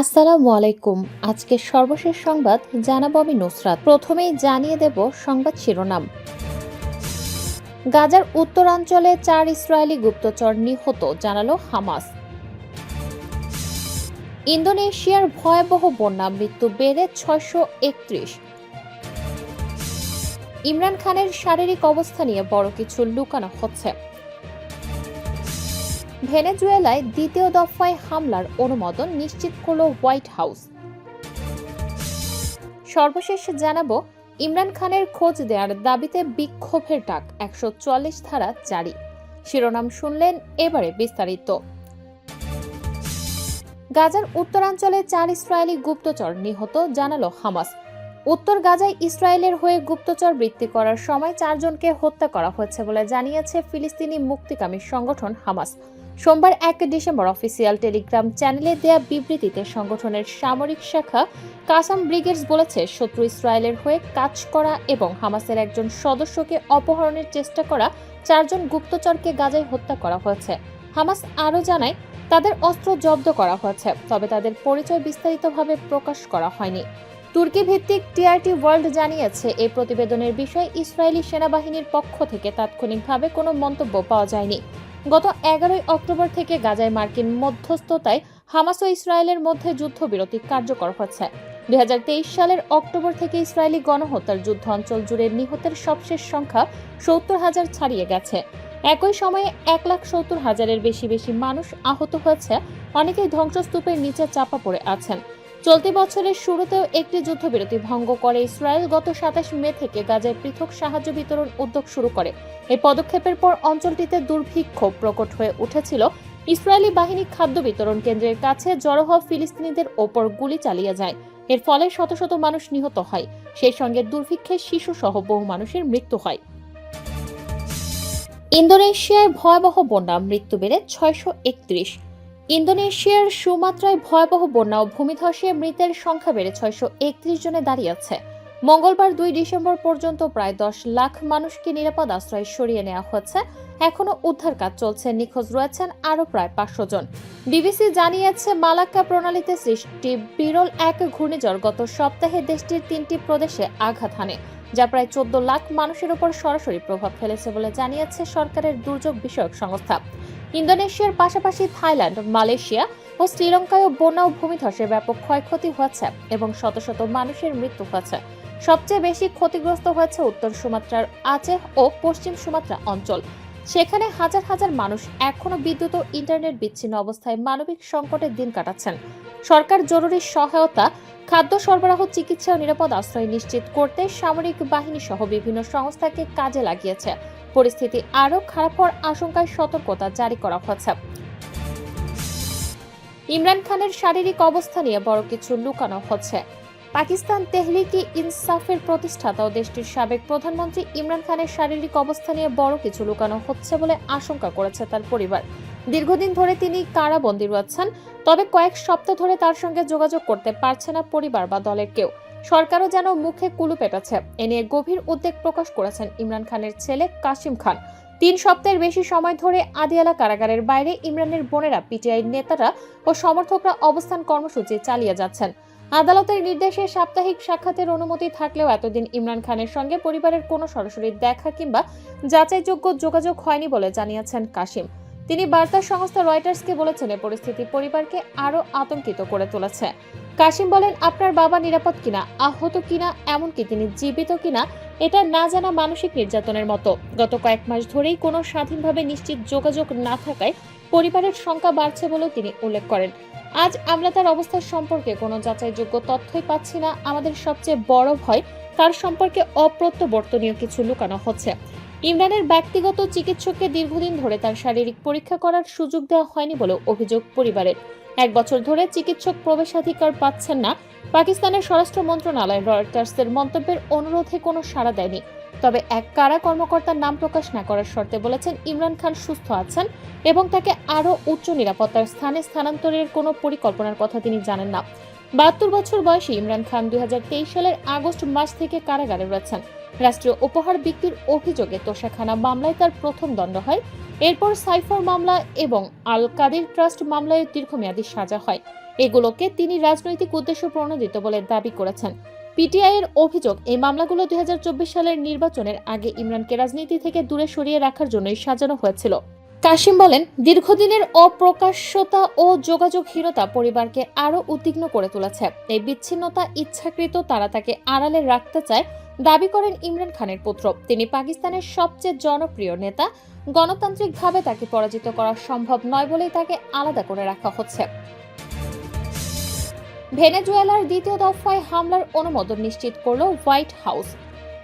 আসসালামু আলাইকুম। আজকে সর্বশেষ সংবাদ জানাব আমি নুসরাত। প্রথমেই জানিয়ে দেব সংবাদ শিরোনাম। গাজার উত্তরাঞ্চলে চার ইসরায়েলি গুপ্তচর নিহত, জানালো হামাস। ইন্দোনেশিয়ার ভয়াবহ বন্যা মৃত্যু বেড়ে ছয়শো একত্রিশ। ইমরান খানের শারীরিক অবস্থা নিয়ে বড় কিছু লুকানো হচ্ছে। ভেনেজুয়েলায় দ্বিতীয় দফায় হামলার অনুমোদন নিশ্চিত করল হোয়াইট হাউস। সর্বশেষ জানাব, ইমরান খানের খোঁজ দেওয়ার দাবিতে বিক্ষোভের ডাক, একশো চুয়াল্লিশ ধারা জারি শিরোনাম শুনলেন এবারে বিস্তারিত। গাজার উত্তরাঞ্চলে চার ইসরায়েলি গুপ্তচর নিহত, জানালো হামাস। উত্তর গাজায় ইসরায়েলের হয়ে গুপ্তচর বৃত্তি করার সময় চারজনকে হত্যা করা হয়েছে বলে জানিয়েছে ফিলিস্তিনি মুক্তিকামী সংগঠন হামাস। সোমবার এক ডিসেম্বর অফিসিয়াল টেলিগ্রাম চ্যানেলে দেয়া বিবৃতিতে সংগঠনের সামরিক শাখা কাসাম ব্রিগেডস বলেছে, শত্রু ইসরায়েলের হয়ে কাজ করা এবং হামাসের একজন সদস্যকে অপহরণের চেষ্টা করা চারজন গুপ্তচরকে গাজায় হত্যা করা হয়েছে। হামাস আরও জানায়, তাদের অস্ত্র জব্দ করা হয়েছে, তবে তাদের পরিচয় বিস্তারিতভাবে প্রকাশ করা হয়নি। তুর্কি ভিত্তিক টিআরটি ওয়ার্ল্ড জানিয়েছে এই প্রতিবেদনের বিষয়ে ইসরায়েলি সেনাবাহিনীর পক্ষ থেকে তাৎক্ষণিকভাবে কোনো মন্তব্য পাওয়া যায়নি। গত এগারোই অক্টোবর থেকে গাজায় মার্কিন মধ্যস্থতায় হামাস ও ইসরায়েলের মধ্যে যুদ্ধবিরতি কার্যকর হচ্ছে। দুই হাজার তেইশ সালের অক্টোবর থেকে ইসরায়েলি গণহত্যার যুদ্ধ অঞ্চল জুড়ে নিহতের সবশেষ সংখ্যা সত্তর হাজার ছাড়িয়ে গেছে। একই সময়ে এক লাখ সত্তর হাজারের বেশি বেশি মানুষ আহত হয়েছে, অনেকেই ধ্বংসস্তূপের নিচে চাপা পড়ে আছেন। চলতি বছরের শুরুতেও একটি যুদ্ধবিরতি ভঙ্গ করে ইসরায়েল গত সাতাশ মে থেকে গাজায় পৃথক সাহায্য বিতরণ উদ্যোগ শুরু করে। এই পদক্ষেপের পর অঞ্চলটিতে দুর্ভিক্ষ প্রকট হয়ে উঠেছিল। ইসরায়েলি বাহিনী খাদ্য বিতরণ কেন্দ্রের কাছে জড়ো হওয়া ফিলিস্তিনিদের ওপর গুলি চালিয়ে যায়। এর ফলে শত শত মানুষ নিহত হয়। সেই সঙ্গে দুর্ভিক্ষে শিশু সহ বহু মানুষের মৃত্যু হয়। ইন্দোনেশিয়ায় ভয়াবহ বন্যা মৃত্যু বেড়ে ছয়শো একত্রিশ। ইন্দোনেশিয়ার সুমাত্রায় ভয়াবহ বন্যা ও ভূমিধসে মৃতের সংখ্যা বেড়ে ছয়শো একত্রিশ জনে দাঁড়িয়েছে মঙ্গলবার দুই ডিসেম্বর পর্যন্ত প্রায় দশ লাখ মানুষকে নিরাপদ আশ্রয় সরিয়ে নেওয়া হচ্ছে এখনও উদ্ধার কাজ চলছে, নিখোঁজ রয়েছেন আরও প্রায় পাঁচশো জন। বিবিসি জানিয়েছে, মালাক্কা প্রণালীতে সৃষ্টি বিরল এক ঘূর্ণিঝড় গত সপ্তাহে দেশটির তিনটি প্রদেশে আঘাত হানে। যা প্রায় চোদ্দ লাখ মানুষের উপর সরাসরি প্রভাব ফেলেছে বলে জানিয়েছে সরকারের দুর্যোগ বিষয়ক সংস্থা। ইন্দোনেশিয়ার পাশাপাশি থাইল্যান্ড, মালয়েশিয়া ও শ্রীলঙ্কায়ও বন্যা ও ভূমিধসের ব্যাপক ক্ষয়ক্ষতি হয়েছে এবং শত শত মানুষের মৃত্যু হয়েছে। সবচেয়ে বেশি ক্ষতিগ্রস্ত হয়েছে উত্তর সুমাত্রার আচেহ ও পশ্চিম সুমাত্রা অঞ্চল। সেখানে হাজার হাজার মানুষ এখনও বিদ্যুৎ ও ইন্টারনেট বিচ্ছিন্ন অবস্থায় মানবিক সংকটের দিন কাটাচ্ছেন। সরকার জরুরি সহায়তা, খাদ্য সরবরাহ, চিকিৎসা ও নিরাপদ আশ্রয় নিশ্চিত করতে সামরিক বাহিনী সহ বিভিন্ন সংস্থাকে কাজে লাগিয়েছে। পরিস্থিতি আরও খারাপ হওয়ার আশঙ্কায় সতর্কতা জারি করা হয়েছে ইমরান খানের শারীরিক অবস্থা নিয়ে বড় কিছু লুকানো হচ্ছে। পাকিস্তান তেহরিকি ইনসাফের প্রতিষ্ঠাতা ও দেশটির সাবেক প্রধানমন্ত্রী ইমরান খানের শারীরিক অবস্থা নিয়ে বড় কিছু লুকানো হচ্ছে বলে আশঙ্কা করেছে তার পরিবার। দীর্ঘদিন ধরে তিনি কারাবন্দী রয়েছেন, তবে কয়েক সপ্তাহ ধরে তার সঙ্গে যোগাযোগ করতে পারছে না পরিবার বা দলের কেউ। সরকারও যেন মুখে কুলু পেটাচ্ছে। এ নিয়ে গভীর উদ্বেগ প্রকাশ করেছেন ইমরান খানের ছেলে কাশিম খান। তিন সপ্তাহের বেশি সময় ধরে আদিয়ালা কারাগারের বাইরে ইমরানের বোনেরা পিটিআই নেতারা ও সমর্থকরা অবস্থান কর্মসূচি চালিয়ে যাচ্ছেন। আদালতের নির্দেশে সাপ্তাহিক সাক্ষাতের অনুমতি থাকলেও এতদিন ইমরান খানের সঙ্গে পরিবারের কোনো সরাসরি দেখা কিংবা যাচাইযোগ্য যোগাযোগ হয়নি বলে জানিয়েছেন কাশিম। তিনি বার্তা সংস্থা রয়টার্সকে বলেছেন পরিস্থিতি পরিবারকে আরও আতঙ্কিত করে তুলেছে। কাশিম বলেন, আপনার বাবা নিরাপদ কিনা, আহত কিনা, এমনকি তিনি জীবিত কিনা, এটা না জানা মানসিক নির্যাতনের মতো। গত কয়েক মাস ধরেই কোনো স্বাধীনভাবে নিশ্চিত যোগাযোগ না থাকায় পরিবারের সংখ্যা বাড়ছে বলেও তিনি উল্লেখ করেন। আজ আমরা তার অবস্থা সম্পর্কে কোনো যাচাইযোগ্য তথ্যই পাচ্ছি না। আমাদের সবচেয়ে বড় ভয় তার সম্পর্কে অপ্রত্যাবর্তনীয় কিছু লুকানো হচ্ছে। ইমরানের ব্যক্তিগত চিকিৎসককে দীর্ঘদিন ধরে তার শারীরিক পরীক্ষা করার সুযোগ দেওয়া হয়নি বলেও অভিযোগ পরিবারের। এক বছর ধরে চিকিৎসক প্রবেশাধিকার পাচ্ছেন না। পাকিস্তানের স্বরাষ্ট্র মন্ত্রণালয় রয়টার্সের মন্তব্যের অনুরোধে কোনো সাড়া দেয়নি। তবে এক কারা কর্মকর্তার নাম প্রকাশ না করার শর্তে বলেছেন, ইমরান খান সুস্থ আছেন এবং তাকে আরও উচ্চ নিরাপত্তার স্থানে স্থানান্তরের কোনো পরিকল্পনার কথা তিনি জানেন না। বাহাত্তর বছর বয়সী ইমরান খান দু হাজার তেইশ সালের আগস্ট মাস থেকে কারাগারে রয়েছেন। রাষ্ট্রীয় উপহার বিক্রির অভিযোগে তোষাখানা মামলায় তার প্রথম দণ্ড হয়। এরপর সাইফার মামলা এবং আল কাদের ট্রাস্ট মামলায় দীর্ঘমেয়াদী সাজা হয়। এগুলোকে তিনি রাজনৈতিক উদ্দেশ্য প্রণোদিত বলে দাবি করেছেন। পিটিআই এর অভিযোগ, এই মামলাগুলো দুই হাজার চব্বিশ সালের নির্বাচনের আগে ইমরানকে রাজনীতি থেকে দূরে সরিয়ে রাখার জন্যই সাজানো হয়েছিল। কাশিম বলেন, দীর্ঘদিনের অপ্রকাশ্যতা ও যোগাযোগহীনতা পরিবারকে আরও উদ্বিগ্ন করে তুলেছে। এই বিচ্ছিন্নতা ইচ্ছাকৃত তারা তাকে আড়ালে রাখতে চায়, দাবি করেন ইমরান খানের পুত্র। তিনি পাকিস্তানের সবচেয়ে জনপ্রিয় নেতা। গণতান্ত্রিকভাবে তাকে পরাজিত করা সম্ভব নয় বলেই তাকে আলাদা করে রাখা হচ্ছে। ভেনেজুয়েলার দ্বিতীয় দফায় হামলার অনুমোদন নিশ্চিত করল হোয়াইট হাউস।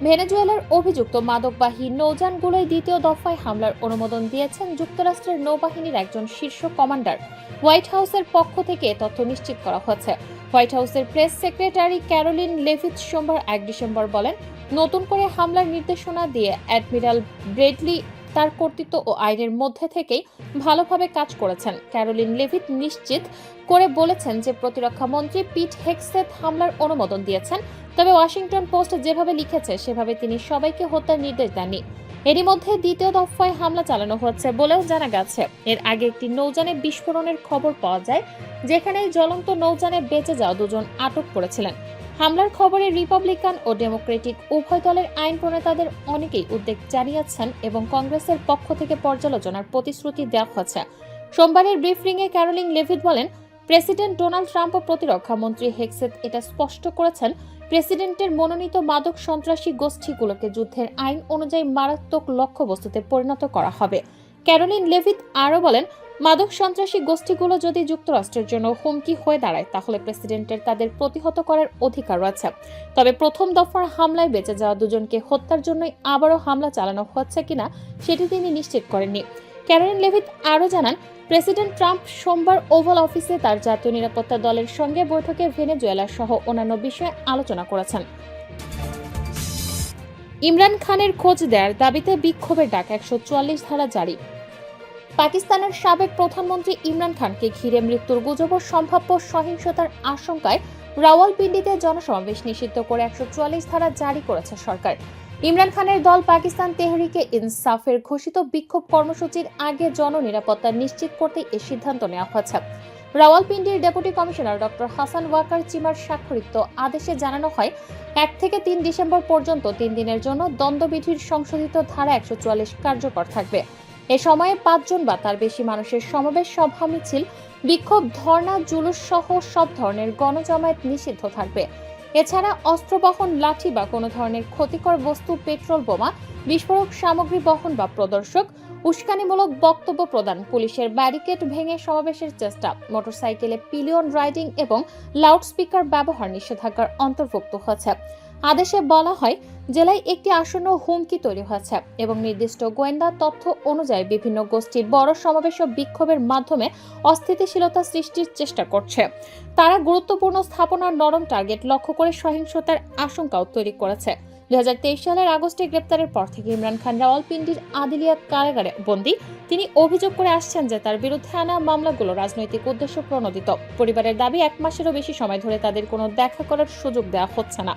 ভেনেজুয়েলার অভিযুক্ত মাদকবাহী নৌযানগুলোয় দ্বিতীয় দফায় হামলার অনুমোদন দিয়েছেন যুক্তরাষ্ট্রের নৌবাহিনীর একজন শীর্ষ কমান্ডার। হোয়াইট হাউসের পক্ষ থেকে তথ্য নিশ্চিত করা হয়েছে। হোয়াইট হাউসের প্রেস সেক্রেটারি ক্যারোলিন লেভিথ সোমবার এক ডিসেম্বর বলেন, নতুন করে হামলার নির্দেশনা দিয়ে অ্যাডমিরাল ব্রেডলি তার কর্তৃত্ব ও আইনের মধ্যে থেকেই ভালোভাবে কাজ করেছেন। ক্যারোলিন লেভিথ নিশ্চিত করে বলেছেন যে প্রতিরক্ষা মন্ত্রী পিট হেক্সেথ হামলার অনুমোদন দিয়েছেন, তবে ওয়াশিংটন পোস্ট যেভাবে লিখেছে, সেভাবে তিনি সবাইকে হত্যার নির্দেশ দেননি। এরই মধ্যে দ্বিতীয় দফায় হামলা চালানো হচ্ছে বলেও জানা গেছে। এর আগে একটি নৌযানে বিস্ফোরণের খবর পাওয়া যায় যেখানে জ্বলন্ত নৌযানে বেঁচে যাওয়া দুজন আটক করেছিলেন। হামলার খবরে রিপাবলিকান ও ডেমোক্রেটিক উভয় দলের আইন প্রণেতাদের অনেকেই উদ্বেগ জানিয়েছেন এবং কংগ্রেসের পক্ষ থেকে পর্যালোচনার প্রতিশ্রুতি দেওয়া হয়েছে। সোমবারের ব্রিফিংয়ে ক্যারোলিন লেভিট বলেন, প্রেসিডেন্ট ডোনাল্ড ট্রাম্প ও প্রতিরক্ষা মন্ত্রী হেক্সেত এটা স্পষ্ট করেছেন, প্রেসিডেন্টের মনোনীত মাদক সন্ত্রাসী গোষ্ঠীগুলোকে যুদ্ধের আইন অনুযায়ী মারাত্মক লক্ষ্যবস্তুতে পরিণত করা হবে। ক্যারোলিন লেভিত আরও বলেন মাদক সন্ত্রাসী গোষ্ঠীগুলো যদি যুক্তরাষ্ট্রের জন্য হুমকি হয়ে দাঁড়ায়, তাহলে প্রেসিডেন্টের তাদের প্রতিহত করার অধিকার রয়েছে। তবে প্রথম দফার হামলায় বেঁচে যাওয়া দুজনকে হত্যার জন্যই আবারও হামলা চালানো হচ্ছে কিনা, সেটি তিনি নিশ্চিত করেননি। ক্যারোলিন লেভিত আরও জানান, প্রেসিডেন্ট ট্রাম্প সোমবার ওভাল অফিসে তার জাতীয় নিরাপত্তা দলের সঙ্গে বৈঠকে ভেনেজুয়েলা সহ অন্যান্য বিষয়ে আলোচনা করেছেন। ইমরান খানের খোঁজ দেওয়ার দাবিতে বিক্ষোভের ডাক একশো চুয়াল্লিশ ধারা জারি। পাকিস্তানের সাবেক প্রধানমন্ত্রী ইমরান খানকে ঘিরে মৃত্যুর গুজব ও সম্ভাব্য সহিংসতার আশঙ্কায় রাওয়ালপিন্ডিতে জনসমাবেশ নিষিদ্ধ করে একশো চুয়াল্লিশ ধারা জারি করেছে সরকার। ইমরান খানের দল পাকিস্তান তেহরিকে ইনসাফের ঘোষিত বিক্ষোভ কর্মসূচির আগে জননিরাপত্তা নিশ্চিত করতে এ সিদ্ধান্ত নেওয়া হয়েছে। রাওয়ালপিন্ডির deputy commissioner doctor Hasan Waqar চিমার স্বাক্ষরিত আদেশে জানানো হয়, এক থেকে তিন ডিসেম্বর পর্যন্ত তিন দিনের জন্য দ্বন্দ্ববিধির সংশোধিত ধারা একশো চুয়াল্লিশ কার্যকর থাকবে। এ সময়ে পাঁচজন বা তার বেশি মানুষের সমাবেশ সভা মিছিল, বিক্ষোভ, ধর্ণা, জুলুস সহ সব ধরনের গণজমায়েত নিষিদ্ধ থাকবে। এছাড়া অস্ত্র বহন লাঠি বা কোনো ধরনের ক্ষতিকর বস্তু, পেট্রোল বোমা, বিস্ফোরক সামগ্রী বহন বা প্রদর্শক, উস্কানিমূলক বক্তব্য প্রদান, পুলিশের ব্যারিকেড ভেঙে সমাবেশের চেষ্টা, মোটরসাইকেলে পিলিয়ন রাইডিং এবং লাউডস্পিকার ব্যবহার নিষেধাজ্ঞার অন্তর্ভুক্ত হয়েছে। আদেশে বলা হয়, জেলায় একটি আসন্ন হুমকি তৈরি হয়েছে এবং নির্দিষ্ট গোয়েন্দা তথ্য অনুযায়ী বিভিন্ন গোষ্ঠীর বড় সমাবেশ ও বিক্ষোভের মাধ্যমে অস্থিতিশীলতা সৃষ্টির চেষ্টা করছে। তারা গুরুত্বপূর্ণ স্থাপনার নরম টার্গেট লক্ষ্য করে সহিংসতার আশঙ্কাও তৈরি করেছে। দু হাজার তেইশ সালের আগস্টে গ্রেপ্তারের পর থেকে ইমরান খান রাওয়ালপিন্ডির আদিলিয়া কারাগারে বন্দী। তিনি অভিযোগ করে আসছেন যে তার বিরুদ্ধে আনা মামলাগুলো রাজনৈতিক উদ্দেশ্য প্রণোদিত। পরিবারের দাবি, এক মাসেরও বেশি সময় ধরে তাদের কোনো দেখা করার সুযোগ দেওয়া হচ্ছে না।